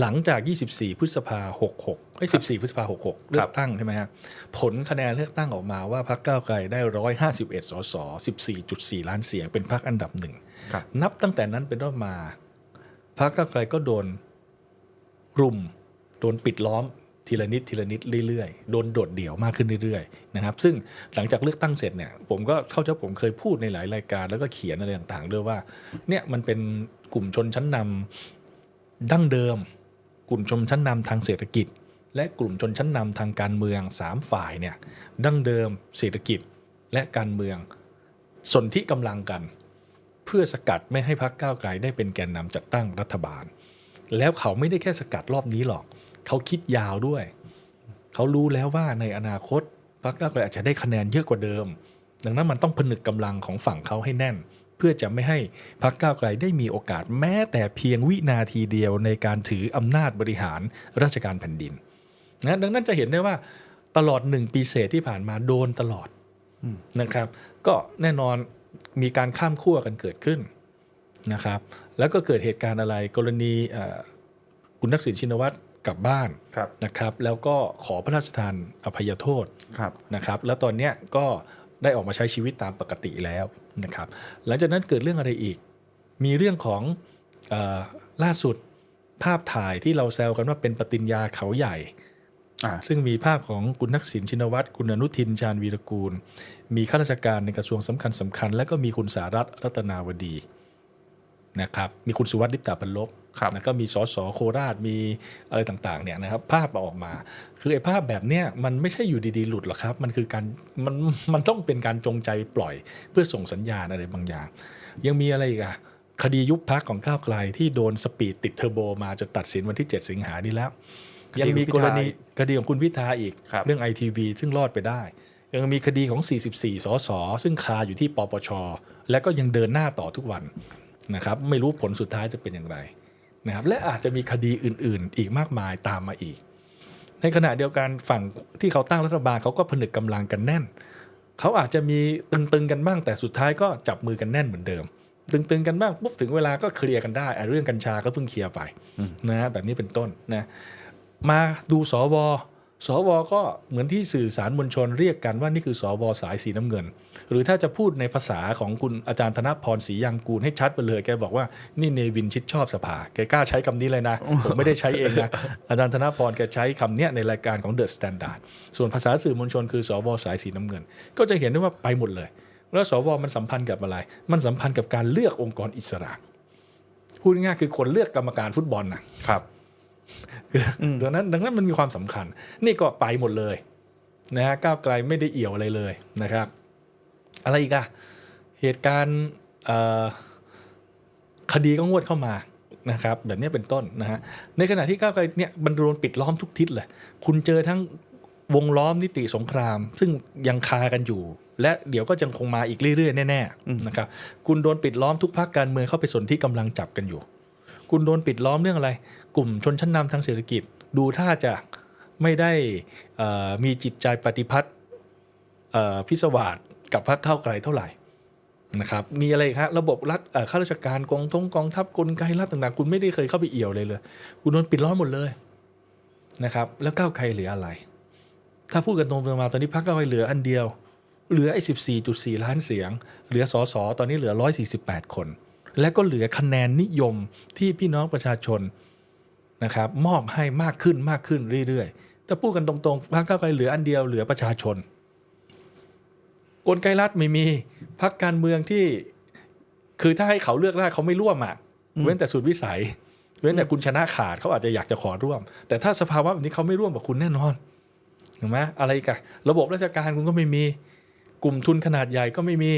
หลังจาก 24 พฤษภา66ไอ้ย14 พฤษภา66 เลือกตั้งใช่ไหมฮะ ผลคะแนนเลือกตั้งออกมาว่าพรรคก้าวไกลได้ 151 สส 14.4 ล้านเสียง เป็นพรรคอันดับหนึ่งครับนับตั้งแต่นั้นเป็นต้นมา พรรคก้าวไกลก็โดนรุม โดนปิดล้อมทีละนิดทีละนิดเรื่อยๆ โดนโดดเดี่ยวมากขึ้นเรื่อยๆนะครับ ซึ่งหลังจากเลือกตั้งเสร็จเนี่ย ผมก็เข้าใจผมเคยพูดในหลายรายการแล้วก็เขียนอะไรต่างๆด้วยว่า เนี่ยมันเป็นกลุ่มชนชั้นนำดั้งเดิมก ลุ่มชนชั้นนำทางเศรษฐกิจ และกลุ่มชนชั้นนำทางการเมืองสามฝ่ายเนี่ยดั้งเดิมเศรษฐกิจและการเมืองสนที่กำลังกัน เพื่อสกัดไม่ให้พรรคก้าวไกลได้เป็นแกนนำจัดตั้งรัฐบาล แล้วเขาไม่ได้แค่สกัดรอบนี้หรอก เขาคิดยาวด้วย เขารู้แล้วว่าในอนาคตพรรคก้าวไกลอาจจะได้คะแนนเยอะกว่าเดิม ดังนั้นมันต้องผนึกกำลังของฝั่งเขาให้แน่น พื่อจะไม่ให้พรรคก้าวไกลได้มีโอกาสแม้แต่เพียงวินาทีเดียวในการถืออำนาจบริหารราชการแผ่นดินนะดังนั้นจะเห็นได้ว่าตลอดหนึ่งปีเศษที่ผ่านมาโดนตลอดนะครับ ก็แน่นอนมีการข้ามขั้วกันเกิดขึ้นนะครับ แล้วก็เกิดเหตุการณ์อะไรกรณีเอ่อคุณทักษิณชินวัตรกลับบ้านครับนะครับ แล้วก็ขอพระราชทานอภัยโทษครับนะครับ แล้วตอนเนี้ยก็ได้ออกมาใช้ชีวิตตามปกติแล้ว นะครับหลังจากนั้นเกิดเรื่องอะไรอีก มีเรื่องของเออล่าสุดภาพถ่ายที่เราแซวกันว่าเป็นปฏิญญาเขาใหญ่อ่าซึ่งมีภาพของคุณทักษิณชินวัตรคุณอนุทินชาญวีรกูล มีข้าราชการในกระทรวงสำคัญสคัญๆและก็มีคุณสารัตน์รัตนาวดี นะครับมีคุณสุวัสดิ์ลิปตาพันลบครับแล้วก็มีสสโคราชมีอะไรต่างๆเนี่ยนะครับภาพออกมา คือไอ้ภาพแบบเนี้ยมันไม่ใช่อยู่ดีๆหลุดหรอกครับ มันคือการมันมันต้องเป็นการจงใจปล่อยเพื่อส่งสัญญาณอะไรบางอย่าง ยังมีอะไรอีกอะคดียุบพักของก้าวไกลที่โดนสปีดติดเทอร์โบมาจนตัดสินวันที่ 7 สิงหานี้แล้วคดียังมีกรณีของพิธาคดีของคุณพิธาอีกครับเรื่องไอทีวีซึ่งรอดไปได้ ยังมีคดีของ 44 สส ซึ่งคาอยู่ที่ปปช และก็ยังเดินหน้าต่อทุกวัน นะครับไม่รู้ผลสุดท้ายจะเป็นอย่างไรนะครับและอาจจะมีคดีอื่นๆ อีกมากมายตามมาอีก ในขณะเดียวกันฝั่งที่เขาตั้งรัฐบาลเขาก็ผนึกกำลังกันแน่น เขาอาจจะมีตึงๆกันบ้างแต่สุดท้ายก็จับมือกันแน่นเหมือนเดิม ตึงๆกันบ้างปุ๊บถึงเวลาก็เคลียร์กันได้อะเรื่องกัญชาก็เพิ่งเคลียร์ไปนะแบบนี้เป็นต้นนะมาดูสว สวก็เหมือนที่สื่อสารมวลชนเรียกกันว่านี่คือสวสายสีน้ำเงิน หรือถ้าจะพูดในภาษาของคุณอาจารย์ธนพรศรียังกูลให้ชัดไปเลยแกบอกว่านี่เนวินชิดชอบสภาแกกล้าใช้คำนี้เลยนะ ผมไม่ได้ใช้เองนะ อาจารย์ธนพรแกใช้คำเนี้ยในรายการของ The Standard ส่วนภาษาสื่อมวลชนคือสวสายสีน้ำเงิน ก็จะเห็นได้ว่าไปหมดเลย แล้วสวมันสัมพันธ์กับอะไร มันสัมพันธ์กับการเลือกองค์กรอิสระพูดง่ายคือคนเลือกกรรมการฟุตบอลนะครับ คือดังนั้นดังนั้นมันมีความสำคัญ นี่ก็ไปหมดเลยนะฮะก้าวไกลไม่ได้เอี่ยวอะไรเลยนะครับ อะไรอีกอะเหตุการณ์เอ่อคดีก็งวดเข้ามานะครับ แบบนี้เป็นต้นนะฮะในขณะที่ก้าวไกลเนี่ยมันโดนปิดล้อมทุกทิศเลย คุณเจอทั้งวงล้อมนิติสงคราม ซึ่งยังคากันอยู่ และเดี๋ยวก็ยังคงมาอีกเรื่อยๆแน่ๆนะครับคุณโดนปิดล้อมทุกภาคการเมืองเข้าไปสนที่กำลังจับกันอยู่ คุณโดนปิดล้อมเรื่องอะไร กลุ่มชนชั้นนำทางเศรษฐกิจ ดูท่าจะไม่ได้มีจิตใจปฏิพัฒน์พิศวาสกับพรรคเข้าไกลเท่าไหร่นะครับมีอะไรครับระบบรัฐข้าราชการกองทงกองทัพกลไกรัฐต่างๆ คุณไม่ได้เคยเข้าไปเอี่ยวเลยเลย คุณโดนปิดล้อมหมดเลยนะครับ แล้วก้าวไกลเหลืออะไร ถ้าพูดกันตรงๆมาตอนนี้พรรคก้าวไกลเหลืออันเดียว เหลือไอ้สิบสี่จุดสี่ล้านเสียง เหลือสอสอตอนนี้เหลือร้อยสี่สิบแปดคน และก็เหลือคะแนนนิยมที่พี่น้องประชาชน นะครับมอบให้มากขึ้นมากขึ้นเรื่อยๆถ้าพูดกันตรงๆพรรคก้าวไกลเหลืออันเดียวเหลือประชาชน กลไกรัฐไม่มีพรรคการเมืองที่ คือถ้าให้เขาเลือกได้เขาไม่ร่วมอะเว้นแต่สุดวิสัย เว้นแต่คุณชนะขาดเขาอาจจะอยากจะขอร่วม แต่ถ้าสภาวะแบบนี้เขาไม่ร่วมกับคุณแน่นอนถูกไหมอะไรอีกันระบบราชการคุณก็ไม่มี กลุ่มทุนขนาดใหญ่ก็ไม่มี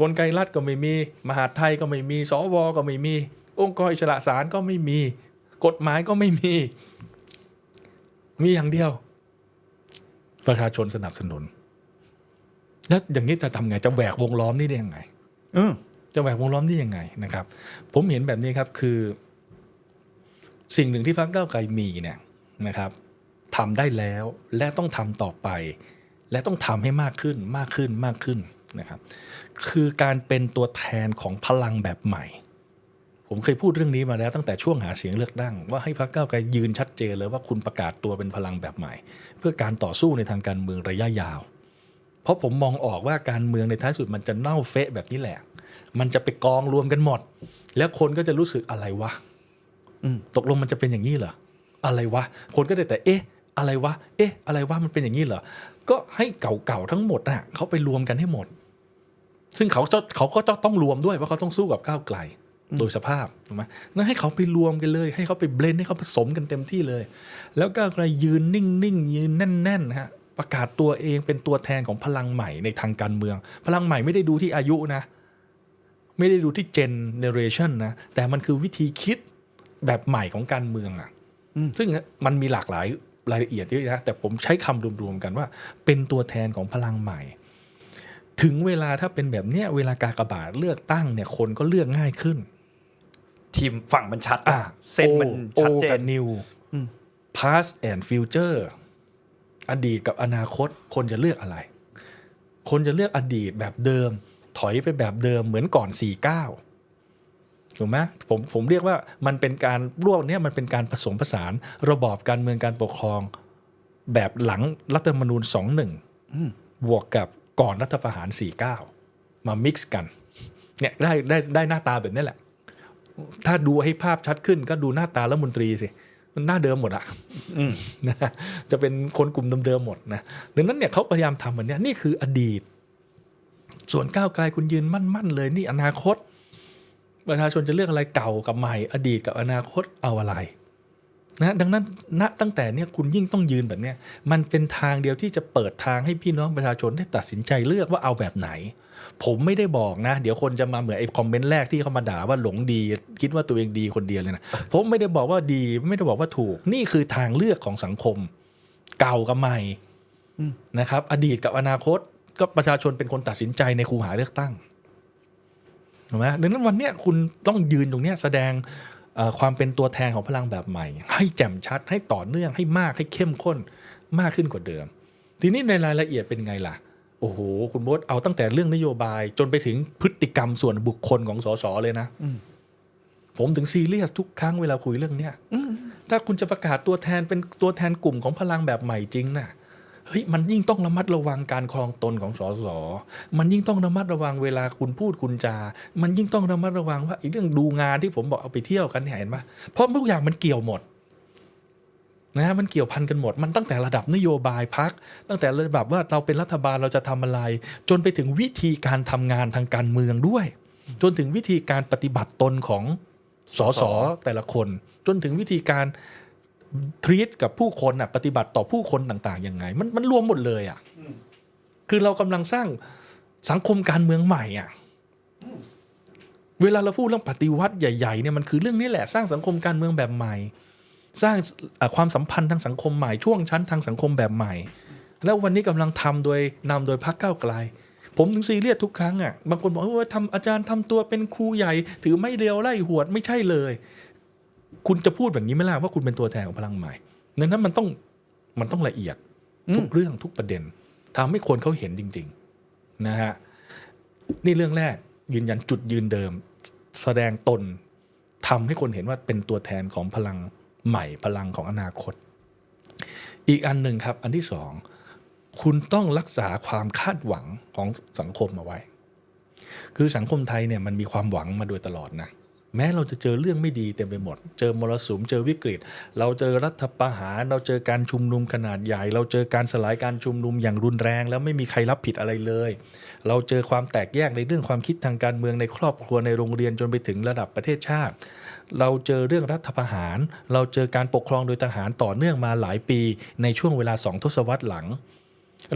กลไกรัฐก็ไม่มี มหาดไทยก็ไม่มีสวก็ไม่มี องค์กรอิสระศาลก็ไม่มี กฎหมายก็ไม่มี มีอย่างเดียว ประชาชนสนับสนุน แล้วอย่างนี้จะทำไง จะแหวกวงล้อมนี่ได้ยังไงเออจะแหวกวงล้อมนี่ยังไงนะครับ ผมเห็นแบบนี้ครับคือ สิ่งหนึ่งที่พรรคก้าวไกลมีเนี่ยนะครับทำได้แล้วและต้องทำต่อไป และต้องทำให้มากขึ้นมากขึ้นมากขึ้นนะครับ คือการเป็นตัวแทนของพลังแบบใหม่ ผผมเคยพูดเรื่องนี้มาแล้วตั้งแต่ช่วงหาเสียงเลือกตั้ง ว่าให้พรรคก้าวไกลยืนชัดเจนเลยว่าคุณประกาศตัวเป็นพลังแบบใหม่ เพื่อการต่อสู้ในทางการเมืองระยะยาว เพราะผมมองออกว่าการเมืองในท้ายสุดมันจะเน่าเฟะแบบนี้แหละ มันจะไปกองรวมกันหมด แล้วคนก็จะรู้สึกอะไรวะอืมตกลงมันจะเป็นอย่างนี้เหรออะไรวะ คนก็ได้แต่ เอ๊ะ อะไรวะ เอ๊ะ อะไรวะมันเป็นอย่างนี้เหรอก็ให้เก่าๆทั้งหมดน่ะเขาไปรวมกันให้หมด ซึ่งเขาจะเขาก็จะต้องรวมด้วยเพราะเขาต้องสู้กับก้าวไกล โดยสภาพถูกไหมนั่นให้เขาไปรวมกันเลย ให้เขาไปเบลนด์ให้เขาผสมกันเต็มที่เลย แล้วก้าวไกลยืนนิ่งๆยืนแน่นๆนะฮะประกาศตัวเองเป็นตัวแทนของพลังใหม่ในทางการเมือง พลังใหม่ไม่ได้ดูที่อายุนะ ไม่ได้ดูที่เจนเนเรชันนะแต่มันคือวิธีคิดแบบใหม่ของการเมืองอะ่ะอืมซึ่งมันมีหลากหลายรายละเอียดเยอะนะแต่ผมใช้คำรวมๆกันว่า เป็นตัวแทนของพลังใหม่ ถึงเวลาถ้าเป็นแบบเนี้ยเวลากากบาทเลือกตั้งเนี่ยคนก็เลือกง่ายขึ้น ทีมฝั่งมันชัดอะเส้นมันโอชัดเจกันบนิวอืม past and future อดีตกับอนาคต คนจะเลือกอะไร คนจะเลือกอดีตแบบเดิม ถอยไปแบบเดิมเหมือนก่อน 49 ถูกไหมผมผมเรียกว่ามันเป็นการรวบเนี้ยมันเป็นการผสมผสานระบอบการเมืองการปกครอง แบบหลังรัฐธรรมนูญอืม21 บวกกับก่อนรัฐประหาร 49 มา mix กันเนี่ยได้ได้ได้หน้าตาแบบนี้แหละ ถ้าดูให้ภาพชัดขึ้นก็ดูหน้าตารัฐมนตรีสิมันหน้าเดิมหมดอะอืมนะจะเป็นคนกลุ่มเดิมๆหมดนะดังนั้นเนี่ยเขาพยายามทำแบบเนี้ยนี่คืออดีต ส่วนก้าวไกลคุณยืนมั่นๆเลย นี่อนาคต ประชาชนจะเลือกอะไรเก่ากับใหม่ อดีตกับอนาคตเอาอะไรนะดังนั้นณตั้งแต่เนี่ยคุณยิ่งต้องยืนแบบเนี้ยมันเป็นทางเดียวที่จะเปิดทางให้พี่น้องประชาชนได้ตัดสินใจเลือกว่าเอาแบบไหน ผมไม่ได้บอกนะ เดี๋ยวคนจะมาเหมือนไอ้คอมเมนต์แรกที่เขามาด่าว่าหลงดี คิดว่าตัวเองดีคนเดียวเลยนะผมไม่ได้บอกว่าดี ไม่ได้บอกว่าถูก นี่คือทางเลือกของสังคม เก่ากับใหม่นะครับ อดีตกับอนาคต ก็ประชาชนเป็นคนตัดสินใจในคูหาเลือกตั้งถูกไหมดังนั้นวันเนี้ยคุณต้องยืนตรงเนี้ยแสดงความเป็นตัวแทนของพลังแบบใหม่ ให้แจ่มชัดให้ต่อเนื่องให้มากให้เข้มข้นมากขึ้นกว่าเดิม ทีนี้ในรายละเอียดเป็นไงล่ะ โอ้โห คุณโบดเอาตั้งแต่เรื่องนโยบาย จนไปถึงพฤติกรรมส่วนบุคคลของสสเลยนะอืมผมถึงซีเรียสทุกครั้งเวลาคุยเรื่องเนี้ยอืมถ้าคุณจะประกาศตัวแทนเป็นตัวแทนกลุ่มของพลังแบบใหม่จริงนะเฮ้ยมันยิ่งต้องระมัดระวังการครองตนของสส มันยิ่งต้องระมัดระวังเวลาคุณพูดคุณจา มันยิ่งต้องระมัดระวังว่าไอ้เรื่องดูงานที่ผมบอกเอาไปเที่ยวกันเนี่ยเห็นปะเพราะทุกอย่างมันเกี่ยวหมด นะฮะมันเกี่ยวพันกันหมด มันตั้งแต่ระดับนโยบายพัก ตั้งแต่ระดับว่าเราเป็นรัฐบาลเราจะทำอะไร จนไปถึงวิธีการทำงานทางการเมืองด้วย จนถึงวิธีการปฏิบัติตนของสสแต่ละคน จนถึงวิธีการทรีตกับผู้คนอะปฏิบัติต่อผู้คนต่างๆยังไง มันมันรวมหมดเลยอะคือเรากำลังสร้างสังคมการเมืองใหม่อะเวลาเราพูดเรื่องปฏิวัติใหญ่ๆเนี่ยมันคือเรื่องนี้แหละสร้างสังคมการเมืองแบบใหม่ สร้างเอ่อความสัมพันธ์ทางสังคมใหม่ช่วงชั้นทางสังคมแบบใหม่ แล้ววันนี้กำลังทำโดยนำโดยพรรคก้าวไกล ผมถึงซีเรียสทุกครั้งอะบางคนบอกว่าทำอาจารย์ทำตัวเป็นครูใหญ่ ถือไม่เรียวไล่หวดไม่ใช่เลย คุณจะพูดแบบนี้ไม่ล่ะว่าคุณเป็นตัวแทนของพลังใหม่ดังนั้นมันต้องมันต้องละเอียดทุกเรื่องทุกประเด็นทำให้คนเขาเห็นจริง ๆนะฮะนี่เรื่องแรกยืนยันจุดยืนเดิม แสดงตนทำให้คนเห็นว่าเป็นตัวแทนของพลัง ใหม่พลังของอนาคต อีกอันหนึ่งครับ อันที่สองคุณต้องรักษาความคาดหวังของสังคมเอาไว้ คือสังคมไทยเนี่ยมันมีความหวังมาโดยตลอดนะแม้เราจะเจอเรื่องไม่ดีเต็มไปหมด เจอมรสุม เจอวิกฤต เราเจอรัฐประหาร เราเจอการชุมนุมขนาดใหญ่ เราเจอการสลายการชุมนุมอย่างรุนแรง แล้วไม่มีใครรับผิดอะไรเลย เราเจอความแตกแยกในเรื่องความคิดทางการเมืองในครอบครัวในโรงเรียนจนไปถึงระดับประเทศชาติ เราเจอเรื่องรัฐประหาร เราเจอการปกครองโดยทหารต่อเนื่องมาหลายปี ในช่วงเวลาสองทศวรรษหลัง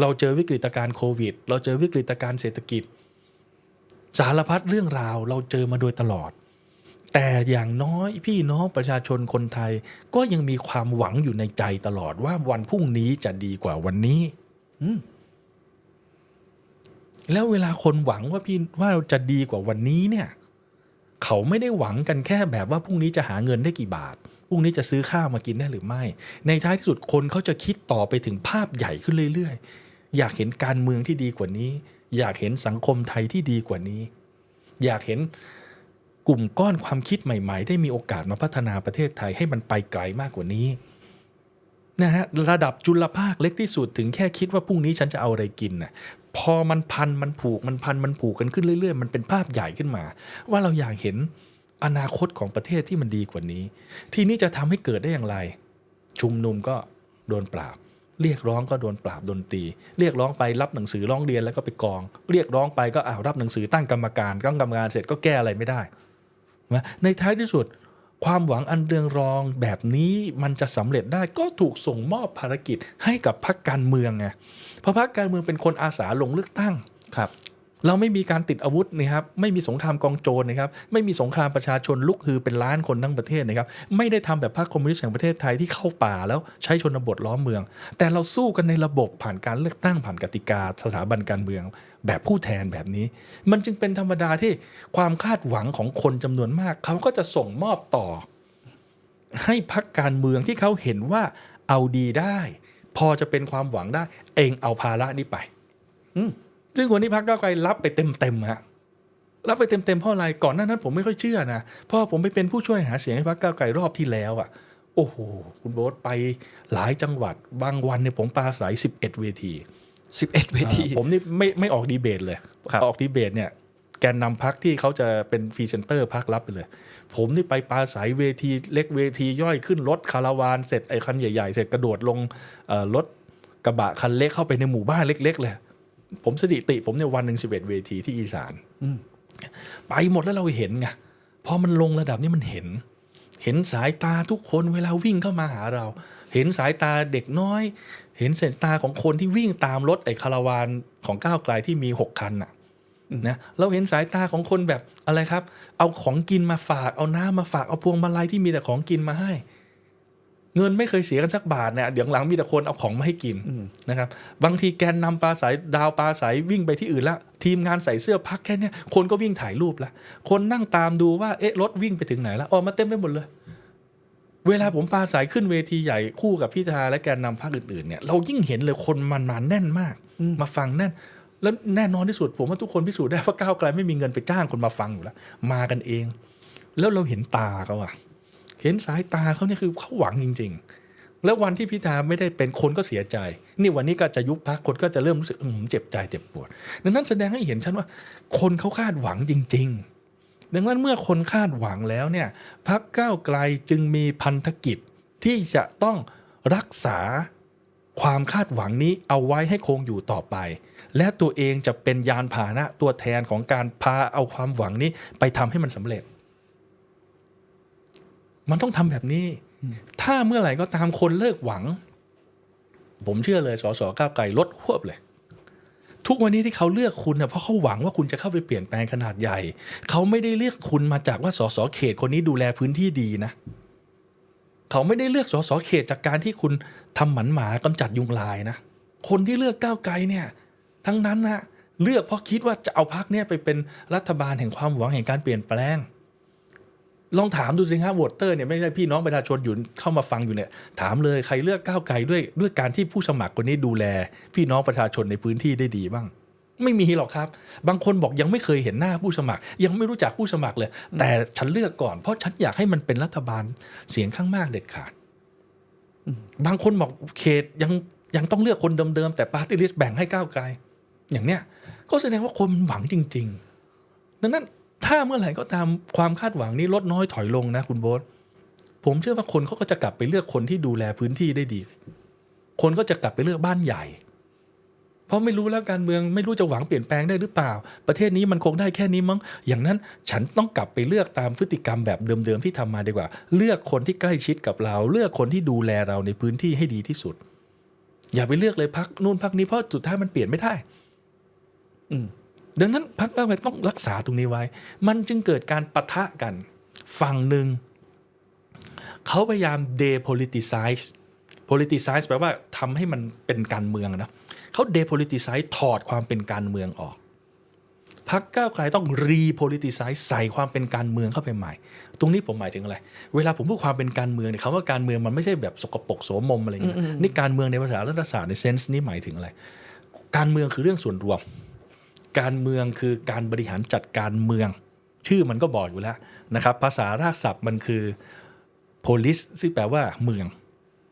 เราเจอวิกฤตการณ์โควิด เราเจอวิกฤตการณ์เศรษฐกิจ สารพัดเรื่องราวเราเจอมาโดยตลอด แต่อย่างน้อยพี่น้องประชาชนคนไทยก็ยังมีความหวังอยู่ในใจตลอดว่าวันพรุ่งนี้จะดีกว่าวันนี้อืมแล้วเวลาคนหวังว่าพี่ว่าเราจะดีกว่าวันนี้เนี่ย เขาไม่ได้หวังกันแค่แบบว่าพรุ่งนี้จะหาเงินได้กี่บาทพรุ่งนี้จะซื้อข้าวมากินได้หรือไม่ ในท้ายที่สุดคนเขาจะคิดต่อไปถึงภาพใหญ่ขึ้นเรื่อยๆ อยากเห็นการเมืองที่ดีกว่านี้ อยากเห็นสังคมไทยที่ดีกว่านี้ อยากเห็นกลุ่มก้อนความคิดใหม่ ๆ ได้มีโอกาสมาพัฒนาประเทศไทยให้มันไปไกลมากกว่านี้ นะฮะระดับจุลภาคเล็กที่สุดถึงแค่คิดว่าพรุ่งนี้ฉันจะเอาอะไรกินน่ะพอมันพันมันผูกมันพันมันผูกกันขึ้นเรื่อย ๆ มันเป็นภาพใหญ่ขึ้นมา ว่าเราอยากเห็นอนาคตของประเทศที่มันดีกว่านี้ ทีนี้จะทำให้เกิดได้อย่างไร ชุมนุมก็โดนปราบ เรียกร้องก็โดนปราบโดนตี เรียกร้องไปรับหนังสือร้องเรียนแล้วก็ไปกอง เรียกร้องไปก็อ้าวรับหนังสือตั้งกรรมการตั้งกรรมการเสร็จก็แก้อะไรไม่ได้นะในท้ายที่สุด ความหวังอันเรืองรองแบบนี้มันจะสำเร็จได้ก็ถูกส่งมอบภารกิจให้กับพรรคการเมืองไงเพราะพรรคการเมืองเป็นคนอาสาลงเลือกตั้งครับ เราไม่มีการติดอาวุธนะครับไม่มีสงครามกองโจรนะครับไม่มีสงครามประชาชนลุกฮือเป็นล้านคนทั้งประเทศนะครับไม่ได้ทำแบบพรรคคอมมิวนิสต์แห่งประเทศไทยที่เข้าป่าแล้วใช้ชนบทล้อมเมือง แต่เราสู้กันในระบบผ่านการเลือกตั้งผ่านกติกา สถาบันการเมือง แบบผู้แทนแบบนี้ มันจึงเป็นธรรมดาที่ความคาดหวังของคนจำนวนมาก เขาก็จะส่งมอบต่อ ให้พักการเมืองที่เขาเห็นว่าเอาดีได้ พอจะเป็นความหวังได้ เองเอาภาระนี้ไป อืม ซึ่งวันนี้พักเก้าวไกลรับไปเต็มๆฮะรับไปเต็มๆเพราะอะไรก่อนหน้านั้นผมไม่ค่อยเชื่อนะเพราะผมไปเป็นผู้ช่วยหาเสียงให้พักเก้าวไกลรอบที่แล้วอะโอ้โหคุณโบ๊ทไปหลายจังหวัดบางวันเนี่ยผมปราศัย11 เวที 11 เวทีอ่าผมนี่ไม่ไม่ออกดีเบตเลยครับออกดีเบตเนี่ยแกนนำพักที่เขาจะเป็นฟรีเซนเตอร์พักรับไปเลย ผมนี่ไปปราศัยเวทีเล็กเวทีย่อยขึ้นรถคาราวานเสร็จไอ้คันใหญ่ๆ เสร็จกระโดดลงเอ่อรถกระบะคันเล็กเข้าไปในหมู่บ้านเล็ก ๆ เลย ผมสถิติผมเนี่ยวันหนึ่งสิบเอ็ดเวทีที่อีสานอืมไปหมดแล้วเราเห็นไงพอมันลงระดับนี้มันเห็น เห็นสายตาทุกคนเวลาวิ่งเข้ามาหาเรา เห็นสายตาเด็กน้อย เห็นสายตาของคนที่วิ่งตามรถไอ้คาราวานของก้าวไกลที่มีหกคันน่ะนะเราเห็นสายตาของคนแบบอะไรครับ เอาของกินมาฝากเอาน้ำมาฝากเอาพวงมาลัยที่มีแต่ของกินมาให้ เงินไม่เคยเสียกันสักบาทเนี่ยเดี๋ยวหลังมีแต่คนเอาของมาให้กินอืมนะครับบางทีแกนนำปลาสายดาวปลาสายวิ่งไปที่อื่นละทีมงานใส่เสื้อพักแค่เนี้ยคนก็วิ่งถ่ายรูปละคนนั่งตามดูว่าเอ๊ะรถวิ่งไปถึงไหนแล้วออกมาเต็มไปหมดเลย เวลาผมปลาสายขึ้นเวทีใหญ่คู่กับพิธาและแกนนำพรรคอื่นๆเนี่ยเรายิ่งเห็นเลยคนมันมาแน่นมากอืมมาฟังแน่นแล้วแน่นอนที่สุดผมว่าทุกคนพิสูจน์ได้ว่าก้าวไกลไม่มีเงินไปจ้างคนมาฟังอยู่แล้วมากันเอง แล้วเราเห็นตาเขาอะ เห็นสายตาเขาเนี่ยคือเขาหวังจริง ๆ แล้ววันที่พิธาไม่ได้เป็นคนก็เสียใจ นี่วันนี้ก็จะยุบพักคนก็จะเริ่มรู้สึกอืมเจ็บใจเจ็บปวด ดังนั้นแสดงให้เห็นชัดว่า คนเขาคาดหวังจริง ๆ ดังนั้นเมื่อคนคาดหวังแล้วเนี่ยพักก้าวไกลจึงมีพันธกิจที่จะต้องรักษาความคาดหวังนี้เอาไว้ให้คงอยู่ต่อไป และตัวเองจะเป็นยานพาหนะตัวแทนของการพาเอาความหวังนี้ไปทำให้มันสำเร็จ มันต้องทำแบบนี้ ถ้าเมื่อไหร่ก็ตามคนเลิกหวัง ผมเชื่อเลยสสก้าวไกลลดหวบเลย ทุกวันนี้ที่เขาเลือกคุณเนี่ยเพราะเขาหวังว่าคุณจะเข้าไปเปลี่ยนแปลงขนาดใหญ่ เขาไม่ได้เลือกคุณมาจากว่าสสเขตคนนี้ดูแลพื้นที่ดีนะเขาไม่ได้เลือกสสเขตจากการที่คุณทำหมันหมากำจัดยุงลายนะคนที่เลือกก้าวไกลเนี่ย ทั้งนั้นนะเลือกเพราะคิดว่าจะเอาพักเนี่ยไปเป็นรัฐบาลแห่งความหวังแห่งการเปลี่ยนแปลง ลองถามดูสิครับโหวตเตอร์เนี่ยไม่ใช่พี่น้องประชาชนอยู่เข้ามาฟังอยู่เนี่ยถามเลยใครเลือกก้าวไกลด้วยด้วยการที่ผู้สมัครคนนี้ดูแล พี่น้องประชาชนในพื้นที่ได้ดีบ้าง ไม่มีหรอกครับ บางคนบอกยังไม่เคยเห็นหน้าผู้สมัคร ยังไม่รู้จักผู้สมัครเลย แต่ฉันเลือกก่อนเพราะฉันอยากให้มันเป็นรัฐบาลเสียงข้างมากเด็ดขาดบางคนบอกเขตยังยังต้องเลือกคนเดิมๆแต่ปาร์ตี้ลิสต์แบ่งให้ก้าวไกล อย่างเนี้ยก็แสดงว่าคนมันหวังจริง ๆ ดังนั้น ถ้าเมื่อไหร่ก็ตามความคาดหวังนี้ลดน้อยถอยลงนะคุณโบ๊ทผมเชื่อว่าคนเขาก็จะกลับไปเลือกคนที่ดูแลพื้นที่ได้ดี คนก็จะกลับไปเลือกบ้านใหญ่ เพราะไม่รู้แล้วการเมืองไม่รู้จะหวังเปลี่ยนแปลงได้หรือเปล่า ประเทศนี้มันคงได้แค่นี้มั้ง อย่างนั้นฉันต้องกลับไปเลือกตามพฤติกรรมแบบเดิมๆที่ทำมาดีกว่า เลือกคนที่ใกล้ชิดกับเรา เลือกคนที่ดูแลเราในพื้นที่ให้ดีที่สุด อย่าไปเลือกเลยพักนู่นพักนี้เพราะสุดท้ายมันเปลี่ยนไม่ได้ อืม ดังนั้นพักเก้าวไกลต้องรักษาตรงนี้ไว้ มันจึงเกิดการปะทะกัน ฝั่งหนึ่งเขาพยายาม depoliticize politicize แปลว่าทำให้มันเป็นการเมืองนะเขา depoliticize ถอดความเป็นการเมืองออกพักก้าวไกลต้อง repoliticize ใส่ความเป็นการเมืองเข้าไปใหม่ ตรงนี้ผมหมายถึงอะไร เวลาผมพูดความเป็นการเมืองเนี่ยคำว่าการเมืองมันไม่ใช่แบบสกปรกโสมมอะไรอย่างเงี้ยนี่การเมืองในภาษารัฐศาสตร์ในเซนส์นี้หมายถึงอะไร การเมืองคือเรื่องส่วนรวม การเมืองคือการบริหารจัดการเมือง ชื่อมันก็บอกอยู่แล้วนะครับ ภาษารากศัพท์มันคือ polis ซึ่งแปลว่าเมือง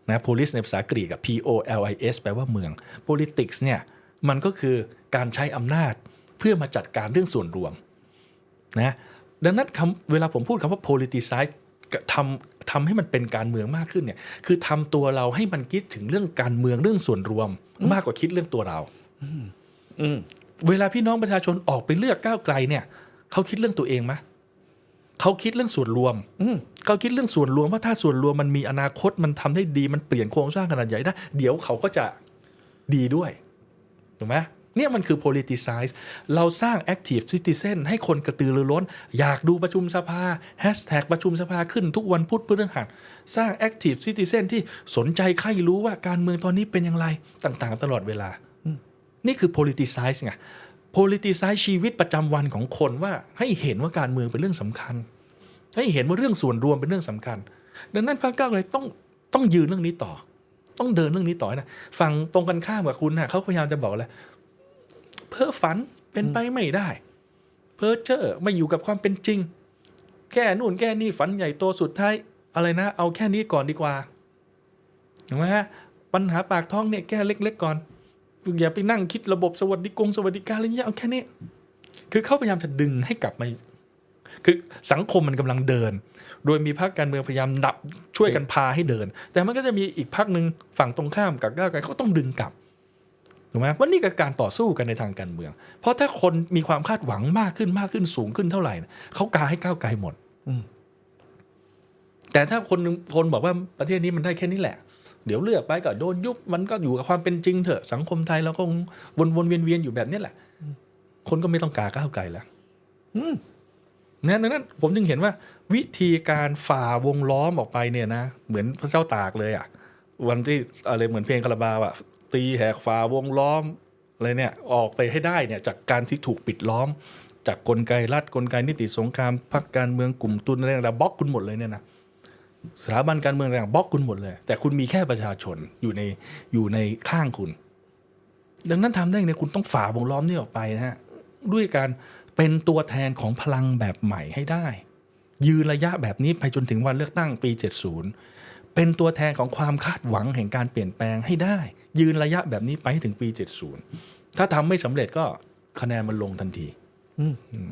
นะ polis ในภาษากรีกกับ p o l i s แปลว่าเมือง politics เนี่ยมันก็คือการใช้อำนาจเพื่อมาจัดการเรื่องส่วนรวมนะดังนั้นเวลาผมพูดคำว่า politicize ทำทำให้มันเป็นการเมืองมากขึ้นเนี่ยคือทำตัวเราให้มันคิดถึงเรื่องการเมืองเรื่องส่วนรวม มากกว่าคิดเรื่องตัวเรา เวลาพี่น้องประชาชนออกไปเลือกก้าวไกลเนี่ยเขาคิดเรื่องตัวเองไหมเขาคิดเรื่องส่วนรวมอืมเขาคิดเรื่องส่วนรวมว่าถ้าส่วนรวมมันมีอนาคตมันทำได้ดีมันเปลี่ยนโครงสร้างขนาดใหญ่ได้เดี๋ยวเขาก็จะดีด้วยถูกไหมเนี่ยมันคือ politicize เราสร้าง active citizen ให้คนกระตือรือร้น อยากดูประชุมสภา hashtag ประชุมสภาขึ้นทุกวันพุธพฤหัสสร้าง active citizen ที่สนใจใครรู้ว่าการเมืองตอนนี้เป็นอย่างไรต่างๆ ตลอดเวลา นี่คือ politicize ไง politicize ชีวิตประจำวันของคนว่าให้เห็นว่าการเมืองเป็นเรื่องสำคัญ ให้เห็นว่าเรื่องส่วนรวมเป็นเรื่องสำคัญ ดังนั้นพรรคก้าวไกลต้องต้องยืนเรื่องนี้ต่อ ต้องเดินเรื่องนี้ต่อนะฝั่งตรงกันข้ามกับคุณนะเขาพยายามจะบอกอะไรเพ้อฝันเป็นไปไม่ได้ เพ้อเจ้อไม่อยู่กับความเป็นจริง แก้นู่นแก้นี่ฝันใหญ่โตสุดท้ายอะไรนะ เอาแค่นี้ก่อนดีกว่าเห็นไหมฮะปัญหาปากท้องเนี่ยแก้เล็ก ๆ ก่อน อย่าไปนั่งคิดระบบสวัสดิกงสวัสดิการอะไรเงี้ยเอาแค่นี้ คือเขาพยายามจะดึงให้กลับมาคือสังคมมันกำลังเดิน โดยมีพรรคการเมืองพยายามดับช่วยกันพาให้เดิน แต่มันก็จะมีอีกพรรคหนึ่งฝั่งตรงข้ามกับก้าวไกลเขาต้องดึงกลับถูกไหมว่านี่คือการต่อสู้กันในทางการเมือง เพราะถ้าคนมีความคาดหวังมากขึ้นมากขึ้นสูงขึ้นเท่าไหร่เนี่ยเขากาให้ก้าวไกลหมดอืมแต่ถ้าคนหนึ่งคนบอกว่าประเทศนี้มันได้แค่นี้แหละ เดี๋ยวเลือกไปก็โดนยุบมันก็อยู่กับความเป็นจริงเถอะสังคมไทยเราก็คงวนๆเวียนๆอยู่แบบนี้แหละ คนก็ไม่ต้องกาก้าวไกลแล้วอืมนะดังนั้นผมจึงเห็นว่า วิธีการฝ่าวงล้อมออกไปเนี่ยนะเหมือนพระเจ้าตากเลยอะ่ะ วันที่อะไรเหมือนเพลงคาราบาวอะตีแหกฝ่าวงล้อมอะไรเนี่ยออกไปให้ได้เนี่ย จากการที่ถูกปิดล้อม จากกลไกรัฐกลไกนิติสงครามพรรคการเมืองกลุ่มทุนอะไรต่างๆบล็อกคุณหมดเลยเนี่ยนะ สถาบันการเมืองต่างบล็อกคุณหมดเลย แต่คุณมีแค่ประชาชนอยู่ในอยู่ในข้างคุณ ดังนั้นทำได้เนี่ยคุณต้องฝ่าวงล้อมนี่ออกไปนะฮะด้วยการเป็นตัวแทนของพลังแบบใหม่ให้ได้ ยืนระยะแบบนี้ไปจนถึงวันเลือกตั้งปี 70 เป็นตัวแทนของความคาดหวังแห่งการเปลี่ยนแปลงให้ได้ ยืนระยะแบบนี้ไปถึงปี 70 ถ้าทำไม่สำเร็จก็คะแนนมันลงทันที อืม